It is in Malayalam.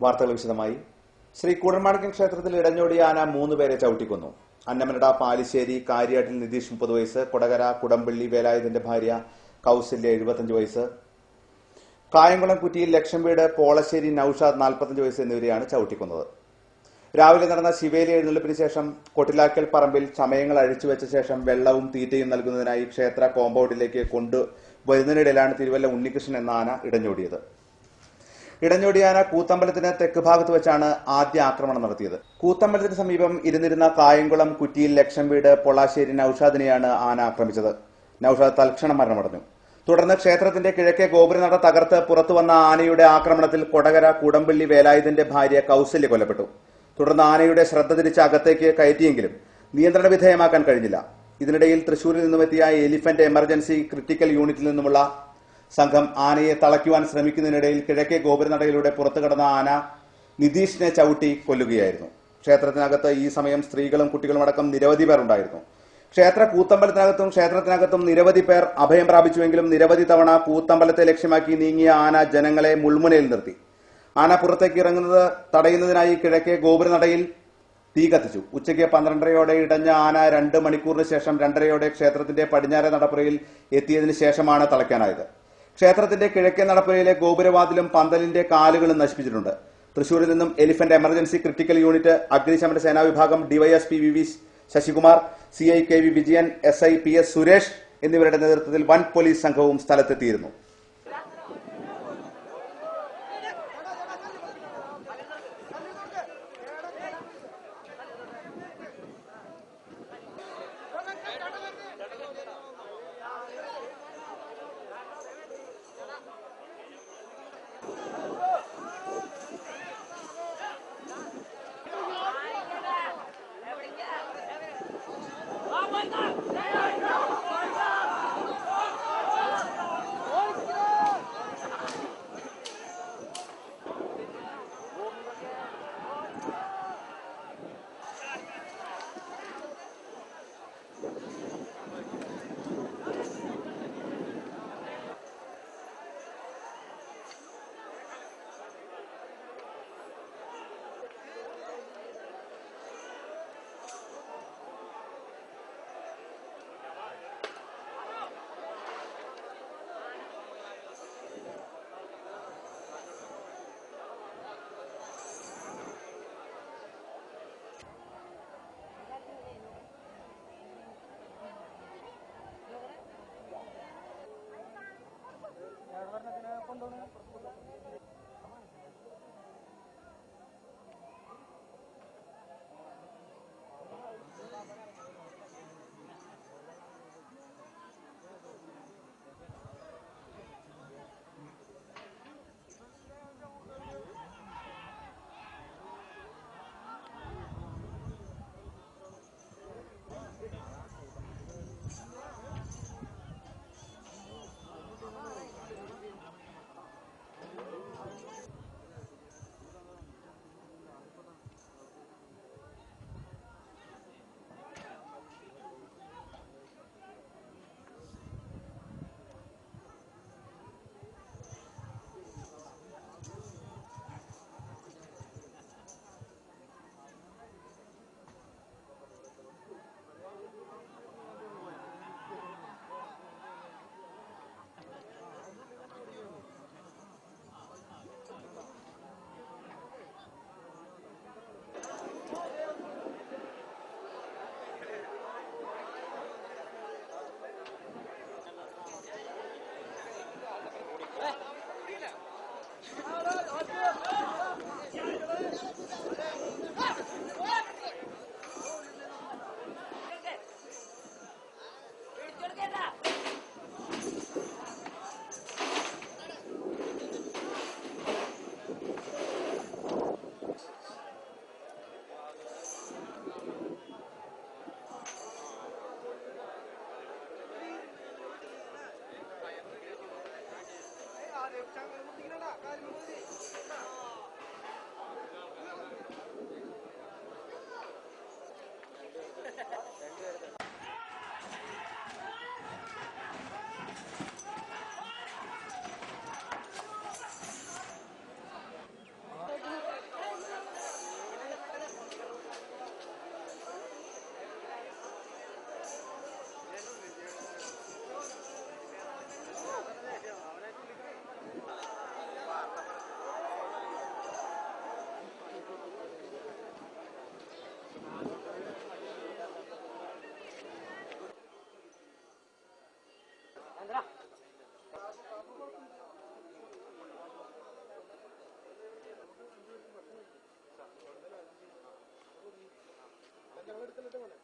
വാർത്തകൾ വിശദമായി. ശ്രീ കൂടൻമാണിക്യം ക്ഷേത്രത്തിൽ ഇടഞ്ഞോടിയ ആന മൂന്ന് പേരെ ചവിട്ടിക്കൊന്നു. അന്നമനട പാലിശ്ശേരി കാര്യാട്ടിൽ നിതീഷ് മുപ്പത് വയസ്സ് കൊടകര കുടംപള്ളി വേലായുധന്റെ ഭാര്യ കൌസല്യ എഴുപത്തഞ്ച് വയസ്സ്. കായംകുളം കുറ്റിയിൽ ലക്ഷം വീട് പോളശ്ശേരി നൌഷാദ് നാൽപ്പത്തഞ്ച് വയസ്സ് എന്നിവരെയാണ് ചവിട്ടിക്കുന്നത്. രാവിലെ നടന്ന ശിവേലി എഴുന്നള്ളിപ്പിന് ശേഷം കൊട്ടിലാക്കൽ പറമ്പിൽ ചമയങ്ങൾ അഴിച്ചുവെച്ച ശേഷം വെള്ളവും തീറ്റയും നൽകുന്നതിനായി ക്ഷേത്ര കോമ്പൗണ്ടിലേക്ക് കൊണ്ടുവരുന്നതിനിടയിലാണ് തിരുവല്ല ഉണ്ണികൃഷ്ണൻ എന്ന ആന ഇടഞ്ഞോടിയത്. ഇടഞ്ഞോടിയാന കൂത്തമ്പലത്തിന് തെക്ക് ഭാഗത്ത് വെച്ചാണ് ആദ്യ ആക്രമണം നടത്തിയത്. കൂത്തമ്പലത്തിന് സമീപം ഇരുന്നിരുന്ന കായംകുളം കുറ്റിയിൽ ലക്ഷം വീട് പൊളാശ്ശേരി നൌഷാദിനെയാണ് ആന ആക്രമിച്ചത്. നൌഷാദ് തൽക്ഷണം മരണമടഞ്ഞു. തുടർന്ന് ക്ഷേത്രത്തിന്റെ കിഴക്കേ ഗോപുരനട തകർത്ത് പുറത്തുവന്ന ആനയുടെ ആക്രമണത്തിൽ കൊടകര കൂടമ്പള്ളി വേലായുധന്റെ ഭാര്യ കൌസല്യ കൊല്ലപ്പെട്ടു. തുടർന്ന് ആനയുടെ ശ്രദ്ധ തിരിച്ച് അകത്തേക്ക് കയറ്റിയെങ്കിലും നിയന്ത്രണ വിധേയമാക്കാൻ കഴിഞ്ഞില്ല. ഇതിനിടയിൽ തൃശൂരിൽ നിന്നുമെത്തിയ എലിഫന്റ് എമർജൻസി ക്രിട്ടിക്കൽ യൂണിറ്റിൽ നിന്നുമുള്ള സംഘം ആനയെ തളയ്ക്കുവാൻ ശ്രമിക്കുന്നതിനിടയിൽ കിഴക്കേ ഗോപുരനടയിലൂടെ പുറത്തു കടന്ന ആന നിതീഷിനെ ചവിട്ടി കൊല്ലുകയായിരുന്നു. ക്ഷേത്രത്തിനകത്ത് ഈ സമയം സ്ത്രീകളും കുട്ടികളും അടക്കം നിരവധി പേർ ഉണ്ടായിരുന്നു ക്ഷേത്ര കൂത്തമ്പലത്തിനകത്തും ക്ഷേത്രത്തിനകത്തും നിരവധി പേർ അഭയം പ്രാപിച്ചുവെങ്കിലും നിരവധി തവണ കൂത്തമ്പലത്തെ ലക്ഷ്യമാക്കി നീങ്ങിയ ആന ജനങ്ങളെ മുൾമുനയിൽ നിർത്തി. ആന പുറത്തേക്ക് ഇറങ്ങുന്നത് തടയുന്നതിനായി കിഴക്കേ ഗോപുരനടയിൽ തീ കത്തിച്ചു. ഉച്ചയ്ക്ക് പന്ത്രണ്ടരയോടെ ഇടഞ്ഞ ആന രണ്ട് മണിക്കൂറിന് ശേഷം രണ്ടരയോടെ ക്ഷേത്രത്തിന്റെ പടിഞ്ഞാറെ നടപ്പുറയിൽ എത്തിയതിനു ശേഷമാണ് തളയ്ക്കാനായത്. ക്ഷേത്രത്തിന്റെ കിഴക്കേ നടപ്പുരയിലെ ഗോപുരവാതിലും പന്തലിന്റെ കാലുകളും നശിപ്പിച്ചിട്ടുണ്ട്. തൃശൂരിൽ നിന്നും എലിഫന്റ് എമർജൻസി ക്രിട്ടിക്കൽ യൂണിറ്റ് അഗ്നിശമന സേനാ വിഭാഗം DYSP V V Sasikumar C I K V Vijayan S I P S Suresh എന്നിവരുടെ നേതൃത്വത്തിൽ വൻ പോലീസ് സംഘവും സ്ഥലത്തെത്തിയിരുന്നു. doing it.